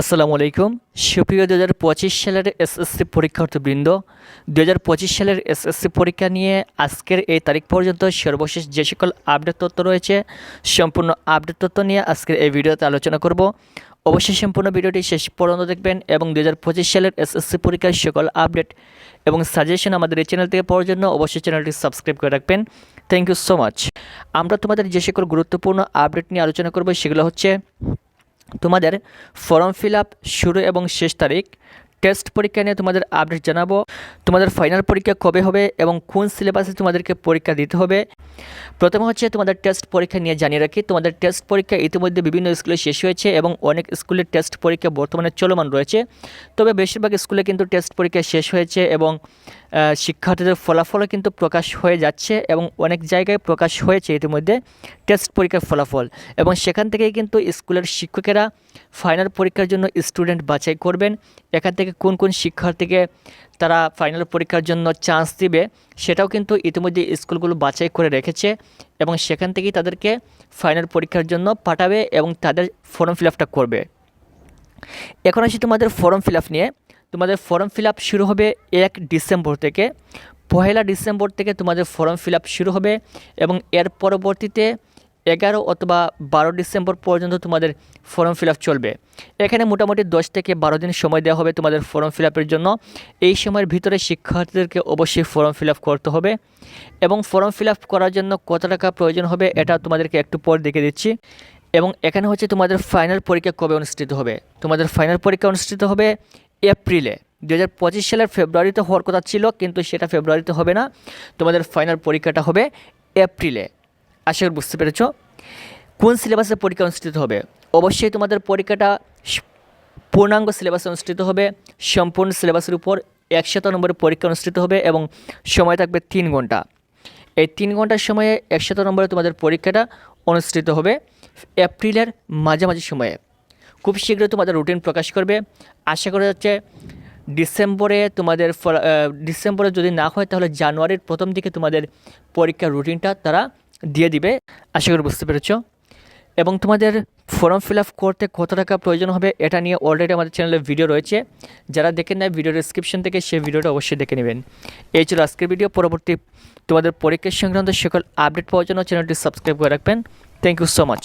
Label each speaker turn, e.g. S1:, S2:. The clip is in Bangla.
S1: আসসালামু আলাইকুম। সুপ্রিয় দু হাজার পঁচিশ সালের এসএসসি পরীক্ষার্থীবৃন্দ দু হাজার পঁচিশ সালের এসএসসি পরীক্ষা নিয়ে আজকের এই তারিখ পর্যন্ত সর্বশেষ যে সকল আপডেট তথ্য রয়েছে, সম্পূর্ণ আপডেট তথ্য নিয়ে আজকের এই ভিডিওতে আলোচনা করব। অবশ্যই সম্পূর্ণ ভিডিওটি শেষ পর্যন্ত দেখবেন এবং দু হাজার পঁচিশ সালের এসএসসি পরীক্ষার সকল আপডেট এবং সাজেশন আমাদের এই চ্যানেল থেকে পাওয়ার জন্য অবশ্যই চ্যানেলটি সাবস্ক্রাইব করে রাখবেন। Thank you so much. আমরা তোমাদের যে সকল গুরুত্বপূর্ণ আপডেট নিয়ে আলোচনা করব, সেগুলো হচ্ছে তোমাদের ফর্ম ফিল আপ শুরু এবং শেষ তারিখ টেস্ট পরীক্ষা নিয়ে তোমাদের আপডেট জানাব, তোমাদের ফাইনাল পরীক্ষা কবে হবে এবং কোন সিলেবাসে তোমাদেরকে পরীক্ষা দিতে হবে। প্রথমে হচ্ছে তোমাদের টেস্ট পরীক্ষা নিয়ে জানিয়ে রাখি, তোমাদের টেস্ট পরীক্ষা ইতিমধ্যে বিভিন্ন স্কুলে শেষ হয়েছে এবং অনেক স্কুলের টেস্ট পরীক্ষা বর্তমানে চলমান রয়েছে। তবে বেশিরভাগ স্কুলে কিন্তু টেস্ট পরীক্ষা শেষ হয়েছে এবং শিক্ষার্থীদের ফলাফলও কিন্তু প্রকাশ হয়ে যাচ্ছে এবং অনেক জায়গায় প্রকাশ হয়েছে ইতিমধ্যে টেস্ট পরীক্ষার ফলাফল এবং সেখান থেকেই কিন্তু স্কুলের শিক্ষকেরা ফাইনাল পরীক্ষার জন্য স্টুডেন্ট বাছাই করবেন। এখান থেকে কোন কোন শিক্ষার্থীকে তারা ফাইনাল পরীক্ষার জন্য চান্স দিবে সেটাও কিন্তু ইতিমধ্যে স্কুলগুলো বাছাই করে রেখেছে এবং সেখান থেকেই তাদেরকে ফাইনাল পরীক্ষার জন্য পাঠাবে এবং তাদের ফর্ম ফিল করবে। এখন আসি তোমাদের ফর্ম ফিল নিয়ে। তোমাদের ফর্ম ফিল শুরু হবে এক ডিসেম্বর থেকে। পহেলা ডিসেম্বর থেকে তোমাদের ফর্ম ফিল শুরু হবে এবং এর পরবর্তীতে এগারো অথবা বারো ডিসেম্বর পর্যন্ত তোমাদের ফর্ম ফিল চলবে। এখানে মোটামুটি দশ থেকে বারো দিন সময় দেওয়া হবে তোমাদের ফর্ম ফিল জন্য। এই সময়ের ভিতরে শিক্ষার্থীদেরকে অবশ্যই ফর্ম ফিল করতে হবে এবং ফর্ম ফিল করার জন্য কত টাকা প্রয়োজন হবে এটা তোমাদেরকে একটু পর দেখে দিচ্ছি। এবং এখানে হচ্ছে তোমাদের ফাইনাল পরীক্ষা কবে অনুষ্ঠিত হবে? তোমাদের ফাইনাল পরীক্ষা অনুষ্ঠিত হবে এপ্রিলে। দু হাজার পঁচিশ সালের ফেব্রুয়ারিতে হওয়ার কথা ছিল, কিন্তু সেটা ফেব্রুয়ারিতে হবে না। তোমাদের ফাইনাল পরীক্ষাটা হবে এপ্রিলে। আশা করি বুঝতে পেরেছ। কোন সিলেবাসে পরীক্ষা অনুষ্ঠিত হবে? অবশ্যই তোমাদের পরীক্ষাটা পূর্ণাঙ্গ সিলেবাসে অনুষ্ঠিত হবে। সম্পূর্ণ সিলেবাসের উপর একশত নম্বরের পরীক্ষা অনুষ্ঠিত হবে এবং সময় থাকবে তিন ঘণ্টা। এই তিন ঘণ্টার সময়ে একশত নম্বরে তোমাদের পরীক্ষাটা অনুষ্ঠিত হবে এপ্রিলের মাঝামাঝি সময়ে। খুব শীঘ্রই তোমাদের রুটিন প্রকাশ করবে। আশা করা যাচ্ছে ডিসেম্বরে তোমাদের ডিসেম্বরে যদি না হয় তাহলে জানুয়ারির প্রথম দিকে তোমাদের পরীক্ষার রুটিনটা তারা দিয়ে দিবে। আশা করি বুঝতে পেরেছ। এবং তোমাদের ফর্ম ফিল আপ করতে কত টাকা প্রয়োজন হবে এটা নিয়ে অলরেডি আমাদের চ্যানেলে ভিডিও রয়েছে। যারা দেখে নেয় ভিডিও ডিসক্রিপশন থেকে সেই ভিডিওটা অবশ্যই দেখে নেবেন। এই ছিল আজকের ভিডিও পরবর্তী তোমাদের পরীক্ষা সংক্রান্ত সকল আপডেট পাওয়ার জন্য চ্যানেলটি সাবস্ক্রাইব করে রাখবেন। Thank you so much